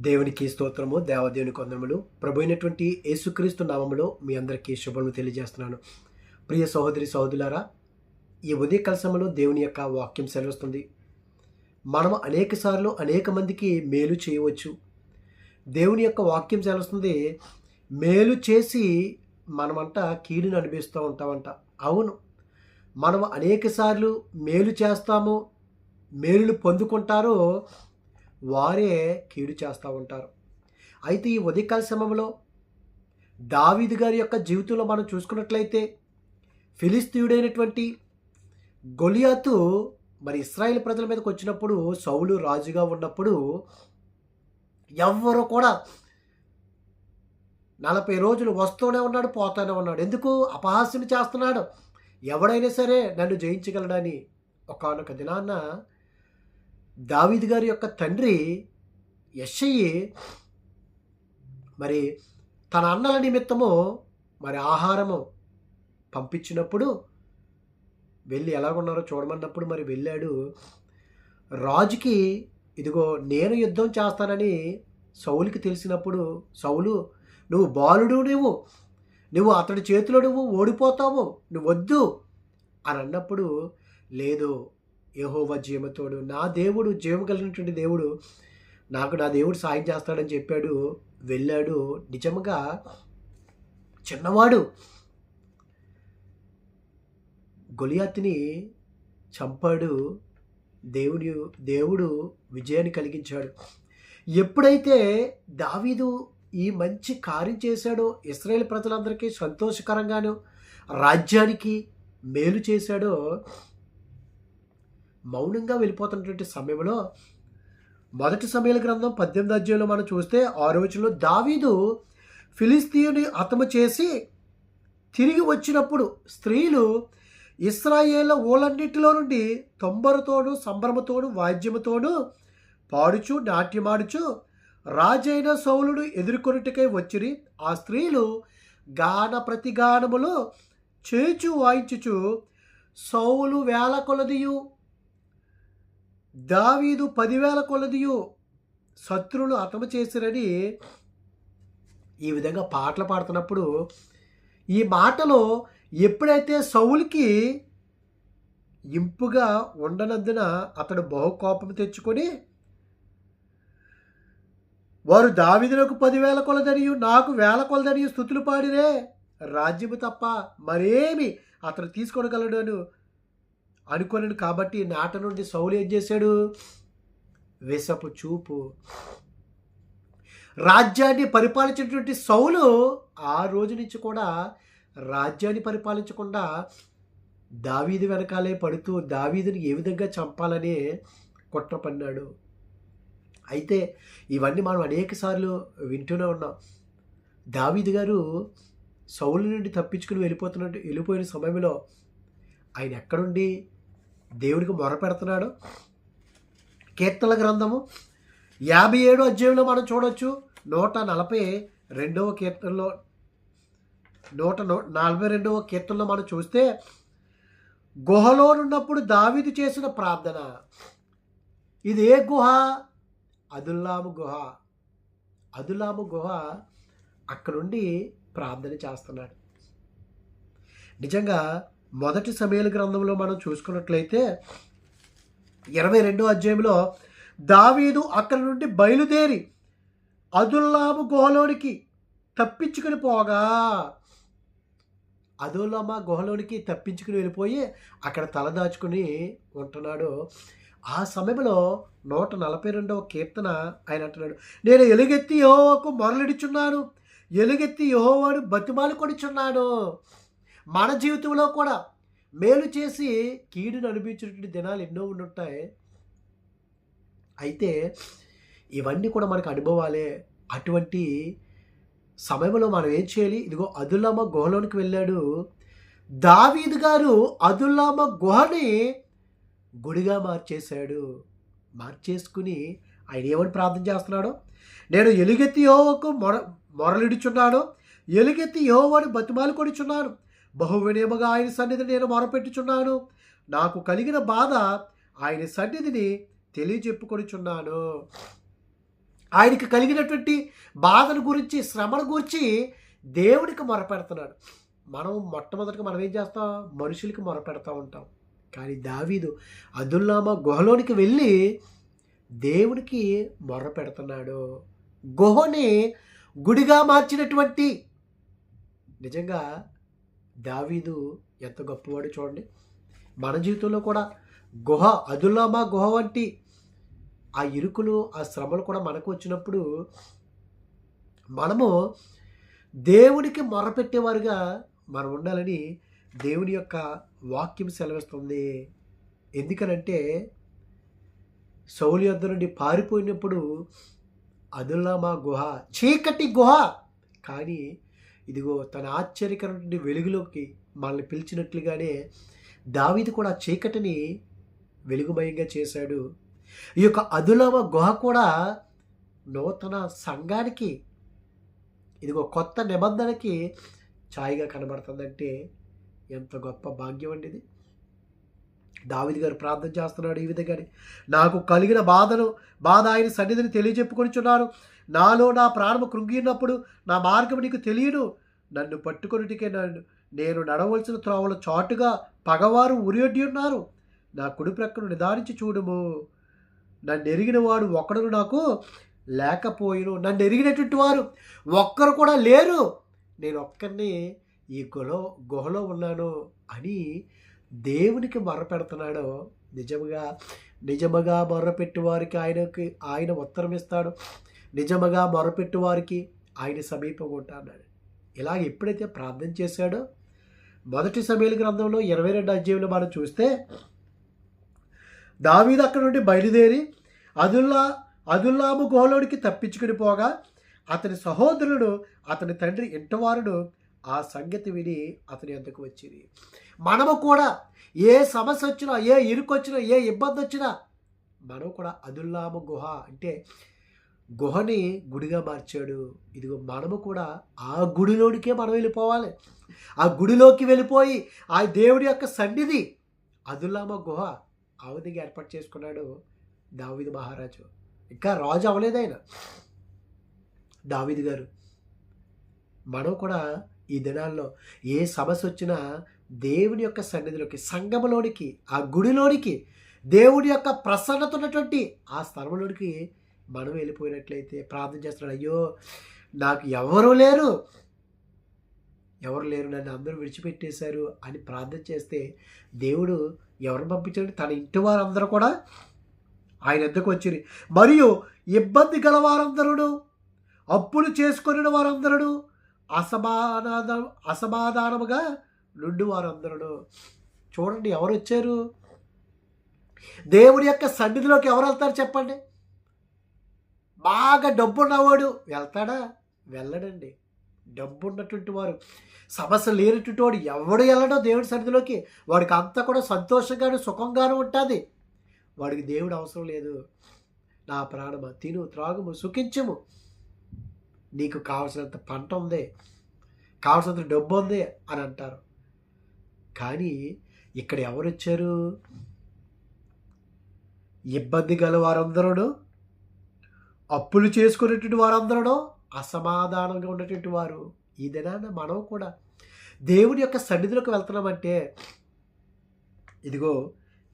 దేవునికి స్తోత్రము దేవదేవుని కొందరములు. ప్రభు అయినటువంటి యేసుక్రీస్తు నామములో మీ అందరికీ శుభములు తెలియజేస్తున్నాను. ప్రియ సహోదరి సహోదరులారా ఈ ఉదయకాల సమయంలో దేవుని యొక్క వాక్యం సెలవుస్తుంది. మనం అనేక సార్లు అనేక మందికి మేలు చేయవచ్చు. దేవుని యొక్క వాక్యం సెలవుస్తుంది మేలు చేసి మనమంట కీడుని అనిపిస్తూ ఉంటామంట. అవును. మనం అనేక సార్లు మేలు చేస్తాము మేలులు పొందుకుంటారో వారే కీడు చేస్తూ ఉంటారు. అయితే ఈ ఉదయకాల సమయంలో దావీదు గారి యొక్క జీవితంలో మనం చూసుకున్నట్లయితే ఫిలిస్తీయుడైనటువంటి గొలియాతు మరి ఇస్రాయేల్ ప్రజల మీదకి వచ్చినప్పుడు సౌలు రాజుగా ఉన్నప్పుడు ఎవ్వరు కూడా నలభై రోజులు వస్తూనే ఉన్నాడు పోతూనే ఉన్నాడు. ఎందుకు? అపహాస్యం చేస్తున్నాడు. ఎవడైనా సరే నన్ను జయించగలడని ఒకనొక దినాన్న దావీద్ గారి యొక్క తండ్రి యషయ్యి మరి తన అన్నల నిమిత్తము మరి ఆహారము పంపించినప్పుడు వెళ్ళి ఎలాగున్నారో చూడమన్నప్పుడు మరి వెళ్ళాడు. రాజుకి ఇదిగో నేను యుద్ధం చేస్తానని సౌలుకి తెలిసినప్పుడు సౌలు నువ్వు బాలుడు నువ్వు నువ్వు అతడి చేతిలో నువ్వు ఓడిపోతావు. నువ్వు వద్దు అని అన్నప్పుడు లేదు యహోవ జీవతోడు. నా దేవుడు జీవ కలిగినటువంటి దేవుడు నాకు నా దేవుడు సాయం చేస్తాడని చెప్పాడు వెళ్ళాడు. నిజంగా చిన్నవాడు. గొలియాత్ని చంపాడు. దేవుని దేవుడు విజయాన్ని కలిగించాడు. ఎప్పుడైతే దావీదు ఈ మంచి కార్యం చేశాడో ఇస్రాయేల్ ప్రజలందరికీ సంతోషకరంగాను రాజ్యానికి మేలు చేశాడో మౌనంగా వెళ్ళిపోతున్నటువంటి సమయంలో మొదటి సమయాల గ్రంథం పద్దెనిమిది అధ్యాయంలో మనం చూస్తే ఆ రోజుల్లో దావీదు ఫిలిస్తీని హతము చేసి తిరిగి వచ్చినప్పుడు స్త్రీలు ఇస్రాయేళ్ళ ఊళ్ళన్నింటిలో నుండి తొంబరతోనూ సంభ్రమతోడు వాద్యముతోనూ పాడుచు నాట్యమాడుచు రాజైన సౌలుడు ఎదుర్కొనుటకై వచ్చిరి. ఆ స్త్రీలు గాన ప్రతిగానములు చేచు వాయించుచు సౌలు వేల కొలదియు దావీదు పదివేల కొలదియు శత్రులు అతమ చేసిరని ఈ విధంగా పాటలు పాడుతున్నప్పుడు ఈ మాటలో ఎప్పుడైతే సౌలుకి ఇంపుగా ఉండనందున అతడు బహుకోపం తెచ్చుకొని వారు దావిదులకు పదివేల కొలదనియు నాకు వేల కొలదనియు స్థుతులు పాడిరే రాజ్యము తప్ప మరేమి అతను తీసుకోగలడు అని అనుకోలేను కాబట్టి నాట నుండి సౌలు ఏం చేశాడు? విసపు చూపు. రాజ్యాన్ని పరిపాలించినటువంటి సౌలు ఆ రోజు నుంచి కూడా రాజ్యాన్ని పరిపాలించకుండా దావీది వెనకాలే పడుతూ దావీదిని ఏ విధంగా చంపాలని కుట్ర పన్నాడు. అయితే ఇవన్నీ మనం అనేక సార్లు వింటూనే ఉన్నాం. దావీదు గారు సౌలు నుండి తప్పించుకుని వెళ్ళిపోతున్నట్టు వెళ్ళిపోయిన సమయంలో ఆయన ఎక్కడుండి? దేవుడికి మొరపెడుతున్నాడు కీర్తన గ్రంథము యాభై ఏడు అధ్యాయంలో మనం చూడొచ్చు. నూట నలభై రెండవ కీర్తనలో నూట నూ నలభై రెండవ కీర్తనలో మనం చూస్తే గుహలో ఉన్నప్పుడు దావిది చేసిన ప్రార్థన. ఇది ఏ గుహ? అదుల్లాము గుహ. అదుల్లాము గుహ అక్కడుండి ప్రార్థన చేస్తున్నాడు. నిజంగా మొదటి సమయాల గ్రంథంలో మనం చూసుకున్నట్లయితే ఇరవై రెండో అధ్యాయంలో దావీదు అక్కడి నుండి బయలుదేరి అదుల్లాము గుహలోనికి తప్పించుకుని పోగా. అదుల్లామ గుహలోనికి తప్పించుకుని వెళ్ళిపోయి అక్కడ తలదాచుకుని ఉంటున్నాడు. ఆ సమయంలో నూట నలభై రెండవ కీర్తన ఆయన అంటున్నాడు నేను ఎలుగెత్తి యహోవాకు మొరలిడుచున్నాను. ఎలుగెత్తి యహోవాడు బతిమాలు కొడుచున్నాను మన జీవితంలో కూడా మేలు చేసి కీడును అనిపించినటువంటి దినాలు ఎన్నో ఉండుంటాయి. అయితే ఇవన్నీ కూడా మనకు అనుభవాలే. అటువంటి సమయంలో మనం ఏం చేయాలి? ఇదిగో అదుల్లామ గుహలోనికి వెళ్ళాడు. దావీద్ గారు అదుల్లామ గుహని గుడిగా మార్చేశాడు. మార్చేసుకుని ఆయన ఏమని ప్రార్థన చేస్తున్నాడు? నేను ఎలుగెత్తి యోవకు మొర మొరలిడుచున్నాను. ఎలుగెత్తి యోవని బతిమాలు కొడుచున్నాను బహువినేమగా ఆయన సన్నిధిని నేను మొరపెట్టుచున్నాను. నాకు కలిగిన బాధ ఆయన సన్నిధిని తెలియజెప్పుకొనిచున్నాను. ఆయనకి కలిగినటువంటి బాధను గురించి శ్రమను గురించి దేవుడికి మొరపెడుతున్నాడు. మనం మొట్టమొదటిగా మనం ఏం చేస్తాం? మనుషులకి మొరపెడతా ఉంటాం. కానీ దావీదు అదుల్లామా గుహలోనికి వెళ్ళి దేవుడికి మొర్ర పెడుతున్నాడు గుహని గుడిగా మార్చినటువంటి నిజంగా దావీదు ఎంత గొప్పవాడు చూడండి. మన జీవితంలో కూడా గుహ అదుల్లామా గుహ వంటి ఆ ఇరుకులు ఆ శ్రమలు కూడా మనకు వచ్చినప్పుడు మనము దేవునికి మొరపెట్టేవారుగా మనం ఉండాలని దేవుని యొక్క వాక్యం సెలవిస్తుంది. ఎందుకనంటే సౌలు యొద్ద నుండి పారిపోయినప్పుడు అదుల్లామా గుహ చీకటి గుహ కానీ ఇదిగో తన ఆశ్చర్యకరమైన వెలుగులోకి మనల్ని పిలిచినట్లుగానే దావిది కూడా చీకటిని వెలుగుమయంగా చేశాడు. ఈ యొక్క అదులవ గుహ కూడా నూతన సంఘానికి ఇదిగో కొత్త నిబంధనకి ఛాయిగా కనబడుతుందంటే ఎంత గొప్ప భాగ్యం అండి ఇది. దావిది గారు ప్రార్థన చేస్తున్నాడు ఈ విధంగానే. నాకు కలిగిన బాధను బాధ ఆయన సన్నిధిని తెలియజెప్పుకొనిచున్నాను నాలో నా ప్రాణము కృంగినప్పుడు నా మార్గం నీకు తెలియను. నన్ను పట్టుకొనిటికే నన్ను నేను నడవలసిన త్రోవల చాటుగా పగవారు ఉరియొడ్డి ఉన్నారు. నా కుడి ప్రక్కను నిదానించి చూడుము. నన్ను ఎరిగిన వాడు ఒక్కడు నాకు లేకపోయిను. నన్ను ఎరిగినటువంటి వారు ఒక్కరు కూడా లేరు. నేను ఒక్కరిని ఈ గుహలో గుహలో ఉన్నాను అని దేవునికి మొర్రపెడుతున్నాడు నిజముగా నిజముగా మొర్రపెట్టు వారికి ఆయనకి ఆయన ఉత్తరం ఇస్తాడు నిజముగా మొరపెట్టు వారికి ఆయన సమీపం ఉంటాడు ఇలా ఎప్పుడైతే ప్రార్థన చేశాడో మొదటి సమయాల గ్రంథంలో ఇరవై రెండు అధ్యాయంలో మనం చూస్తే దావీదు అక్కడ నుండి బయలుదేరి అదుల్లా అదుల్లాము గోలోడికి తప్పించుకుని పోగా అతని సహోదరుడు అతని తండ్రి ఇంటవారుడు ఆ సంగతి విని అతని ఎందుకు వచ్చింది. మనము కూడా ఏ సమస్య వచ్చినా ఏ ఇరుకొచ్చినా ఏ ఇబ్బంది వచ్చినా మనం కూడా అదుల్లాము గుహ అంటే గుహని గుడిగా మార్చాడు. ఇదిగో మనము కూడా ఆ గుడిలోనికే మనం వెళ్ళిపోవాలి. ఆ గుడిలోకి వెళ్ళిపోయి ఆ దేవుడి యొక్క సన్నిధి అదుల్లామ గుహ ఆ విధంగా ఏర్పాటు చేసుకున్నాడు దావిది మహారాజు. ఇంకా రాజు అవ్వలేదు ఆయన. దావిది గారు మనం కూడా ఈ దినాల్లో ఏ సమస్య వచ్చినా దేవుని యొక్క సన్నిధిలోకి సంగమలోనికి ఆ గుడిలోనికి దేవుడి యొక్క ప్రసన్నత ఉన్నటువంటి ఆ స్థలంలోనికి మనం వెళ్ళిపోయినట్లయితే ప్రార్థన చేస్తున్నాడు. అయ్యో నాకు ఎవరు లేరు. ఎవరు లేరు. నన్ను అందరూ విడిచిపెట్టేశారు అని ప్రార్థన చేస్తే దేవుడు ఎవరు పంపించాడు? తన ఇంటి వారందరూ కూడా ఆయన ఎద్దకు వచ్చింది మరియు ఇబ్బంది గల వారందరూ అప్పులు చేసుకుని వారందరూ అసమాధాన అసమాధానముగా నుండి వారందరూ చూడండి ఎవరు వచ్చారు? దేవుడి యొక్క సన్నిధిలోకి ఎవరు వెళ్తారు చెప్పండి? బాగా డబ్బు ఉన్నవాడు వెళ్తాడా? వెళ్ళడండి. డబ్బు ఉన్నటువంటి వారు సమస్య లేనటువంటి వాడు ఎవడు వెళ్ళడో దేవుడి సన్నిధిలోకి వాడికి అంతా కూడా సంతోషంగాను సుఖంగాను ఉంటుంది. వాడికి దేవుడు అవసరం లేదు. నా ప్రాణమ తిను త్రాగుము సుఖించము. నీకు కావలసినంత పంట ఉంది కావలసినంత డబ్బు ఉంది అని అంటారు. కానీ ఇక్కడ ఎవరు వచ్చారు? ఇబ్బంది గల వారందరూ అప్పులు చేసుకునేటువంటి వారందరూ అసమాధానంగా ఉన్నటువంటి వారు. ఈ దినాన మనం కూడా దేవుడి యొక్క సన్నిధిలోకి వెళ్తున్నామంటే ఇదిగో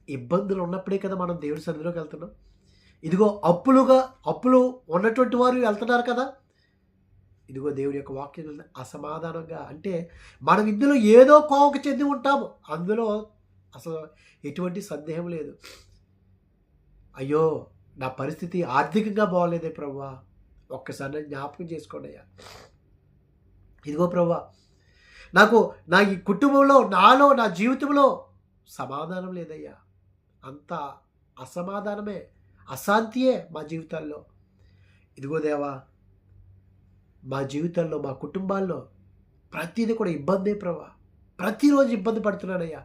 ఇబ్బందులు ఉన్నప్పుడే కదా మనం దేవుడి సన్నిధిలోకి వెళ్తున్నాం. ఇదిగో అప్పులుగా అప్పులు ఉన్నటువంటి వారు వెళ్తున్నారు కదా. ఇదిగో దేవుడి యొక్క వాక్యం అసమాధానంగా అంటే మనం ఇందులో ఏదో కోవకు చెంది ఉంటాము. అందులో అసలు ఎటువంటి సందేహం లేదు. అయ్యో నా పరిస్థితి ఆర్థికంగా బాగోలేదే ప్రభా ఒక్కసారి జ్ఞాపకం చేసుకోండి అయ్యా. ఇదిగో ప్రభా నాకు నా ఈ కుటుంబంలో నాలో నా జీవితంలో సమాధానం లేదయ్యా. అంత అసమాధానమే అశాంతియే మా జీవితాల్లో. ఇదిగో దేవా మా జీవితాల్లో మా కుటుంబాల్లో ప్రతిదీ కూడా ఇబ్బందే ప్రభా ప్రతిరోజు ఇబ్బంది పడుతున్నానయ్యా.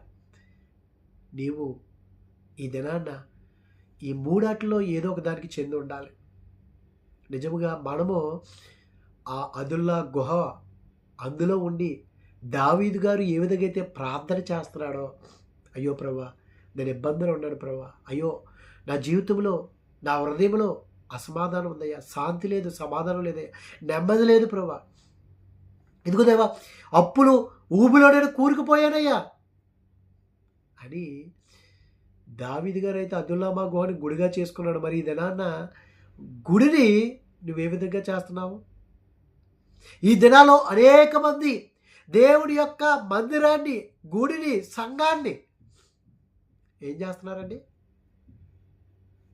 నీవు ఈ దినాన్న ఈ మూడాటిలో ఏదో ఒక దానికి చెంది ఉండాలి. నిజముగా మనము ఆ అదుల్లా గుహ అందులో ఉండి దావీదు గారు ఏ విధంగా అయితే ప్రార్థన చేస్తున్నాడో అయ్యో ప్రభా నేను ఇబ్బందులు ఉన్నాను ప్రభా అయ్యో నా జీవితంలో నా హృదయంలో అసమాధానం ఉందయ్యా శాంతి లేదు సమాధానం లేదయ్యా నెమ్మది లేదు ప్రభా. ఇదిగో దేవా? అప్పులు ఊబిలో నేను కూరుకుపోయానయ్యా అని దావిది గారు అయితే అబ్దుల్లామా గుహని గుడిగా చేసుకున్నాడు మరి దినాన్న గుడిని నువ్వే విధంగా చేస్తున్నావు? ఈ దినాల్లో అనేక మంది దేవుడి యొక్క మందిరాన్ని గుడిని సంఘాన్ని ఏం చేస్తున్నారండి?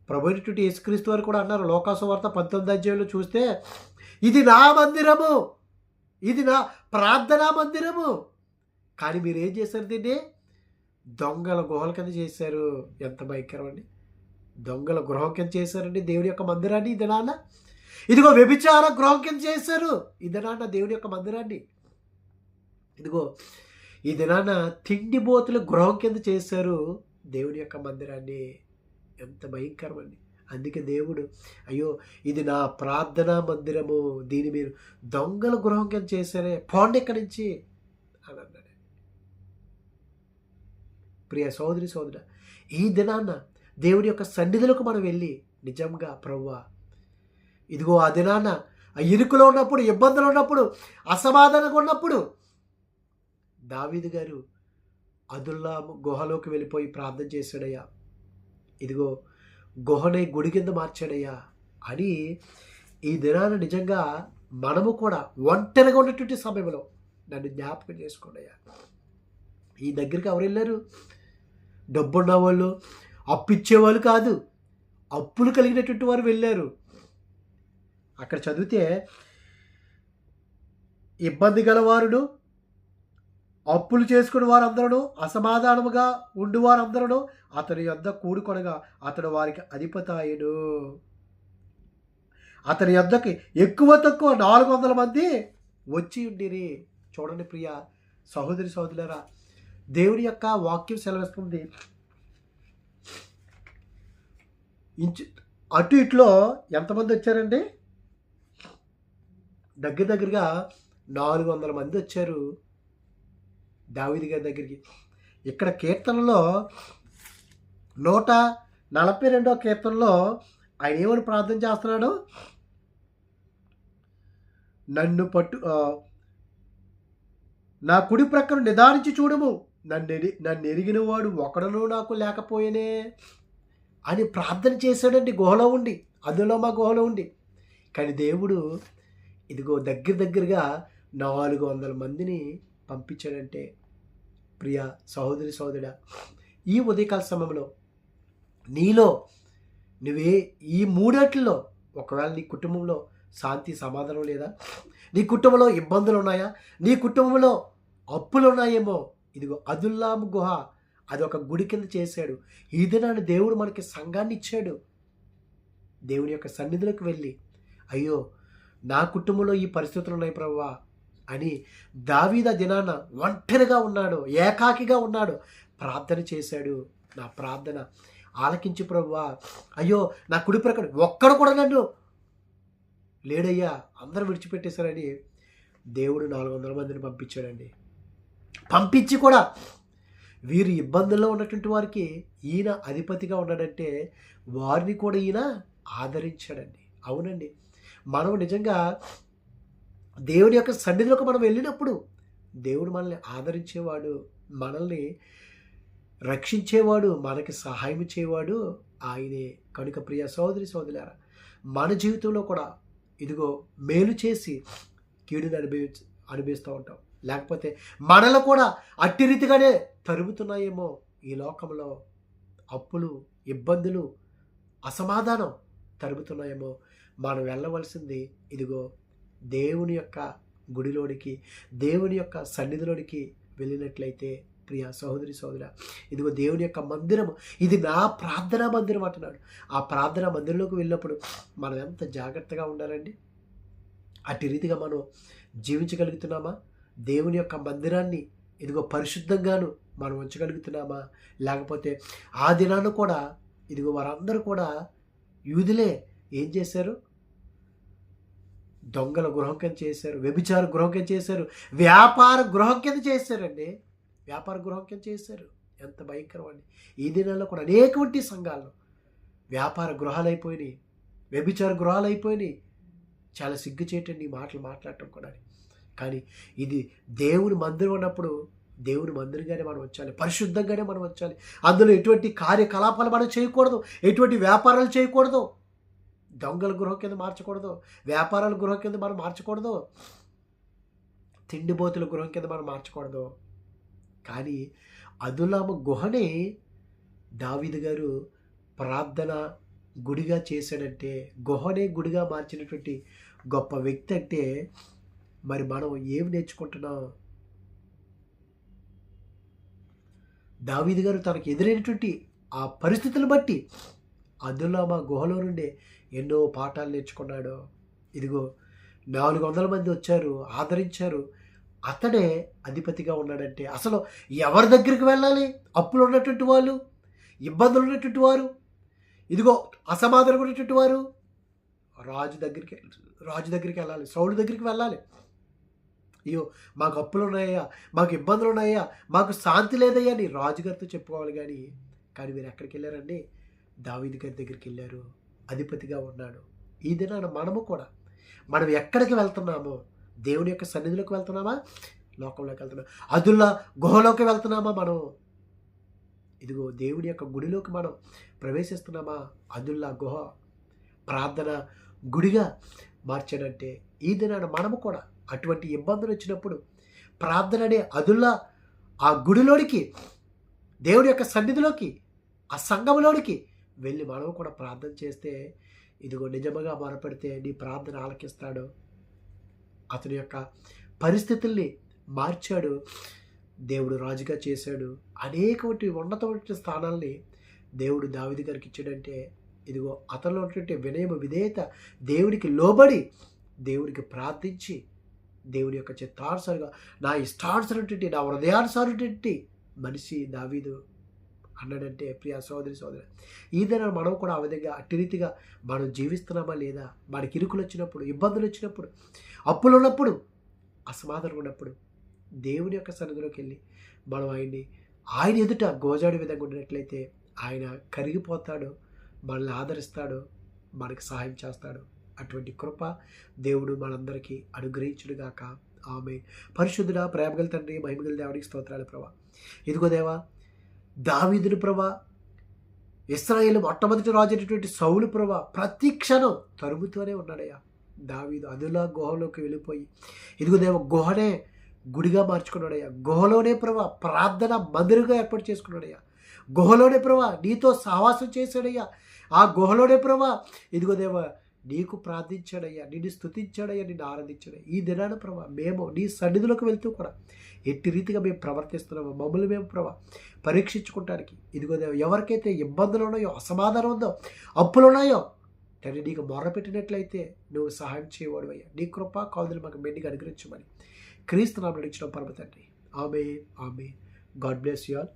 ప్రభుత్వ యేసుక్రీస్తు వారు కూడా అన్నారు లోకాసు వార్త పంతొమ్మిది అధ్యాయంలో చూస్తే ఇది నా మందిరము ఇది నా ప్రార్థనా మందిరము. కానీ మీరేం చేశారు దీన్ని? దొంగల గుహల కింద చేశారు. ఎంత భయంకరం అండి. దొంగల గృహం కింద చేశారండి దేవుడి యొక్క మందిరాన్ని ఇది నాన్న. ఇదిగో వ్యభిచార గృహం కింద చేశారు. ఇది నాన్న దేవుడి యొక్క మందిరాన్ని. ఇదిగో ఈ దినాన తిండిబోతుల గృహం కింద చేశారు దేవుని యొక్క మందిరాన్ని. ఎంత భయంకరం అండి. అందుకే దేవుడు అయ్యో ఇది నా ప్రార్థనా మందిరము. దీని మీరు దొంగల గృహం కింద చేశారే. పోండి ఇక్కడి నుంచి. అని అన్నాడు. ప్రియ సోదరి సోదర ఈ దినాన్న దేవుడి యొక్క సన్నిధులకు మనం వెళ్ళి నిజంగా ప్రవ్వా ఇదిగో ఆ దినాన్న ఆ ఇరుకులో ఉన్నప్పుడు ఇబ్బందులు ఉన్నప్పుడు అసమాధానంగా ఉన్నప్పుడు దావీదు గారు అదుల్లా గుహలోకి వెళ్ళిపోయి ప్రార్థన చేశాడయ్యా. ఇదిగో గుహనే గుడి కింద మార్చాడయ్యా అని ఈ దినాన నిజంగా మనము కూడా ఒంటరిగా ఉన్నటువంటి సమయంలో నన్ను జ్ఞాపకం చేసుకోండియ్యా. ఈ దగ్గరికి ఎవరు వెళ్ళారు? డబ్బున్న వాళ్ళు అప్పు ఇచ్చేవాళ్ళు కాదు. అప్పులు కలిగినటువంటి వారు వెళ్ళారు. అక్కడ చదివితే ఇబ్బంది గలవారును అప్పులు చేసుకుని వారందరూ అసమాధానముగా ఉండి వారందరూ అతని యొద్ద కూడుకొనగా అతడు వారికి అధిపతాయుడు అతని యొద్దకి ఎక్కువ తక్కువ నాలుగు వందల మంది వచ్చి ఉండిరి. చూడండి ప్రియ సహోదరి సహోదరులరా దేవుడి యొక్క వాక్యం సెలవిస్తుంది. ఇంచు అటు ఇట్లో ఎంతమంది వచ్చారండి? దగ్గర దగ్గరగా నాలుగు వందల మంది వచ్చారు. దావిది గారి దగ్గరికి. ఇక్కడ కీర్తనలో నూట నలభై రెండో కీర్తనలో ఆయన ఏమని ప్రార్థన చేస్తున్నాడు? నన్ను పట్టు నా కుడి ప్రక్కను నిదానించి చూడము. నన్ను నన్ను ఎరిగిన వాడు ఒకడను నాకు లేకపోయేనే అని ప్రార్థన చేశాడండి గుహలో ఉండి. అందులో మా గుహలో ఉండి. కానీ దేవుడు ఇదిగో దగ్గర దగ్గరగా నాలుగు వందల మందిని పంపించాడంటే ప్రియ సహోదరి సహోదరుడ ఈ ఉదయకాల సమయంలో నీలో నువ్వే ఈ మూడేట్లలో ఒకవేళ నీ కుటుంబంలో శాంతి సమాధానం లేదా? నీ కుటుంబంలో ఇబ్బందులు ఉన్నాయా నీ కుటుంబంలో అప్పులు ఉన్నాయేమో ఇదిగో అదుల్లాం గుహ. అది ఒక గుడి కింద చేశాడు. ఈ దినాన్ని దేవుడు మనకి సంఘాన్ని ఇచ్చాడు. దేవుని యొక్క సన్నిధిలోకి వెళ్ళి అయ్యో నా కుటుంబంలో ఈ పరిస్థితులు ఉన్నాయి ప్రవ్వా అని దావీద దినాన ఒంటరిగా ఉన్నాడు ఏకాకిగా ఉన్నాడు. ప్రార్థన చేశాడు. నా ప్రార్థన ఆలకించి ప్రవ్వా. అయ్యో నా కుడి ప్రక్కన ఒక్కడు కూడా నన్ను లేడయ్యా అందరూ విడిచిపెట్టేశారని దేవుడు నాలుగు వందల మందిని పంపించాడండి. పంపించి కూడా వీరు ఇబ్బందుల్లో ఉన్నటువంటి వారికి ఈయన అధిపతిగా ఉన్నాడంటే వారిని కూడా ఈయన ఆదరించాడండి. అవునండి. మనం నిజంగా దేవుని యొక్క సన్నిధిలోకి మనం వెళ్ళినప్పుడు దేవుడు మనల్ని ఆదరించేవాడు మనల్ని రక్షించేవాడు మనకి సహాయం చేయవాడు ఆయనే. కనుక ప్రియ సోదరి సోదరులారా మన జీవితంలో కూడా ఇదిగో మేలు చేసి కీడుని అనుభవి అనుభవిస్తూ ఉంటాం. లేకపోతే మనలు కూడా అట్టి రీతిగానే తరుగుతున్నాయేమో ఈ లోకంలో. అప్పులు ఇబ్బందులు అసమాధానం తరుగుతున్నాయేమో మనం వెళ్ళవలసింది ఇదిగో దేవుని యొక్క గుడిలోనికి దేవుని యొక్క సన్నిధిలోనికి వెళ్ళినట్లయితే ప్రియ సహోదరి సోదర ఇదిగో దేవుని యొక్క మందిరము ఇది నా ప్రార్థనా మందిరం అంటున్నాడు. ఆ ప్రార్థనా మందిరంలోకి వెళ్ళినప్పుడు మనం ఎంత జాగ్రత్తగా ఉండాలండి? అట్టి రీతిగా మనం జీవించగలుగుతున్నామా? దేవుని యొక్క మందిరాన్ని ఇదిగో పరిశుద్ధంగాను మనం ఉంచగలుగుతున్నామా? లేకపోతే ఆ దినాన్ని కూడా ఇదిగో వారందరూ కూడా యూదులే ఏం చేశారు? దొంగల గృహం కింద చేశారు వ్యభిచార గృహం కింద చేశారు వ్యాపార గృహం కింద చేశారండి. వ్యాపార గృహం కింద చేశారు. ఎంత భయంకరం అండి ఈ దినాల్లో కూడా అనేకవంటి సంఘాలు వ్యాపార గృహాలు అయిపోయినాయి వ్యభిచార గృహాలు అయిపోయినాయి. చాలా సిగ్గు చేయటండి ఈ మాటలు మాట్లాడటం కూడా. కానీ ఇది దేవుని మందిరం ఉన్నప్పుడు దేవుని మందిరంగానే మనం వచ్చాలి. పరిశుద్ధంగానే మనం వచ్చాలి. అందులో ఎటువంటి కార్యకలాపాలు మనం చేయకూడదు. ఎటువంటి వ్యాపారాలు చేయకూడదు. దొంగల గృహం కింద మార్చకూడదు. వ్యాపారాల గృహం కింద మనం మార్చకూడదు. తిండిబోతుల గృహం కింద మనం మార్చకూడదు. కానీ అదులామ గుహనే దావిద్ గారు ప్రార్థన గుడిగా చేశాడంటే గుహనే గుడిగా మార్చినటువంటి గొప్ప వ్యక్తి అంటే మరి మనం ఏమి నేర్చుకుంటున్నాం? దావీదు గారు తనకు ఎదురైనటువంటి ఆ పరిస్థితులు బట్టి మా గుహలో నుండి ఎన్నో పాఠాలు నేర్చుకున్నాడు. ఇదిగో నాలుగు వందల మంది వచ్చారు ఆదరించారు. అతడే అధిపతిగా ఉన్నాడంటే అసలు ఎవరి దగ్గరికి వెళ్ళాలి? అప్పులు ఉన్నటువంటి వాళ్ళు? ఇబ్బందులు ఉన్నటువంటి వారు? ఇదిగో అసమాధానం ఉన్నటువంటి వారు? రాజు దగ్గరికి రాజు దగ్గరికి వెళ్ళాలి సౌడు దగ్గరికి వెళ్ళాలి. అయ్యో మాకు అప్పులు ఉన్నాయా మాకు ఇబ్బందులు ఉన్నాయా మాకు శాంతి లేదయ్యా అని రాజుగారితో చెప్పుకోవాలి కానీ కానీ మీరు ఎక్కడికి వెళ్ళారండి? దావీది గారి దగ్గరికి వెళ్ళారు. అధిపతిగా ఉన్నాడు. ఈ దినాన మనము కూడా మనం ఎక్కడికి వెళ్తున్నామో దేవుని యొక్క సన్నిధిలోకి వెళ్తున్నామా? లోకంలోకి వెళ్తున్నామా? అదుల్లా గుహలోకి వెళ్తున్నామా మనం? ఇదిగో దేవుని యొక్క గుడిలోకి మనం ప్రవేశిస్తున్నామా? అదుల్లా గుహ ప్రార్థన గుడిగా మార్చాడంటే ఈ దినాన మనము కూడా అటువంటి ఇబ్బందులు వచ్చినప్పుడు ప్రార్థన అనే అదుల్లా ఆ గుడిలోనికి దేవుడి యొక్క సన్నిధిలోకి ఆ సంఘంలోనికి వెళ్ళి మనం కూడా ప్రార్థన చేస్తే ఇదిగో నిజముగా మొరపెడితే నీ ప్రార్థన ఆలకిస్తాడు. అతని యొక్క పరిస్థితుల్ని మార్చాడు. దేవుడు రాజుగా చేశాడు. అనేకటి ఉన్నతమైన స్థానాల్ని దేవుడు దావిది గారికి ఇచ్చాడంటే ఇదిగో అతనిలో ఉన్నటువంటి వినయమ విధేయత దేవుడికి లోబడి దేవుడికి ప్రార్థించి దేవుని యొక్క చిత్తానుసారిగా నా ఇష్టానుసరైనటువంటి నా హృదయానుసారైనటువంటి మనిషి దావీదు అన్నాడంటే ప్రియ సోదరి సోదరి ఈదైనా మనం కూడా ఆ విధంగా అట్టి రీతిగా మనం జీవిస్తున్నామా లేదా? మనకి ఇరుకులు వచ్చినప్పుడు ఇబ్బందులు వచ్చినప్పుడు అప్పులు ఉన్నప్పుడు అసమాధానం ఉన్నప్పుడు దేవుని యొక్క సన్నిధిలోకి వెళ్ళి మనం ఆయన్ని ఆయన ఎదుట గోజాడి విధంగా ఉండినట్లయితే ఆయన కరిగిపోతాడు మనల్ని ఆదరిస్తాడు మనకి సహాయం చేస్తాడు. అటువంటి కృప దేవుడు మనందరికీ అనుగ్రహించుడుగాక ఆమె పరిశుద్ధుడ ప్రేమగల తండ్రి మహిమగల దేవుడికి స్తోత్రాలు ప్రభా. ఇదిగో దేవా దావీదుని ప్రభా ఇస్రాయేల్ మొట్టమొదటి రాజు అయినటువంటి సౌలు ప్రభా ప్రతి క్షణం తరుగుతూనే ఉన్నాడయ్యా. దావీదు అదులా గుహలోకి వెళ్ళిపోయి ఇదిగో దేవ గుహనే గుడిగా మార్చుకున్నాడయ్యా. గుహలోనే ప్రభా ప్రార్థన మందిరుగా ఏర్పాటు చేసుకున్నాడయ్యా. గుహలోనే ప్రభా నీతో సహవాసం చేశాడయ్యా. ఆ గుహలోనే ప్రభా ఇదిగో దేవ నీకు ప్రార్థించాడయ్యా నిన్ను స్థుతించాడయ్యా నిన్ను ఆరాధించాడయ్యా. ఈ దినాన ప్రభా మేము నీ సన్నిధిలోకి వెళ్తూ కూడా ఎట్టి రీతిగా మేము ప్రవర్తిస్తున్నామో? మమ్మల్ని మేము ప్రభా పరీక్షించుకోవటానికి ఇదిగో ఎవరికైతే ఇబ్బందులు ఉన్నాయో అసమాధానం ఉందో అప్పులు ఉన్నాయో తండ్రి నీకు మొర్రపెట్టినట్లయితే నువ్వు సహాయం చేయవాడు అయ్యా. నీ కృప కాదులు మాకు మెండిగా అనుగ్రహించమని క్రీస్తు నామ నడిచిన పరమ తండ్రి. ఆమె ఆమె గాడ్ బ్లెస్ యూ ఆల్.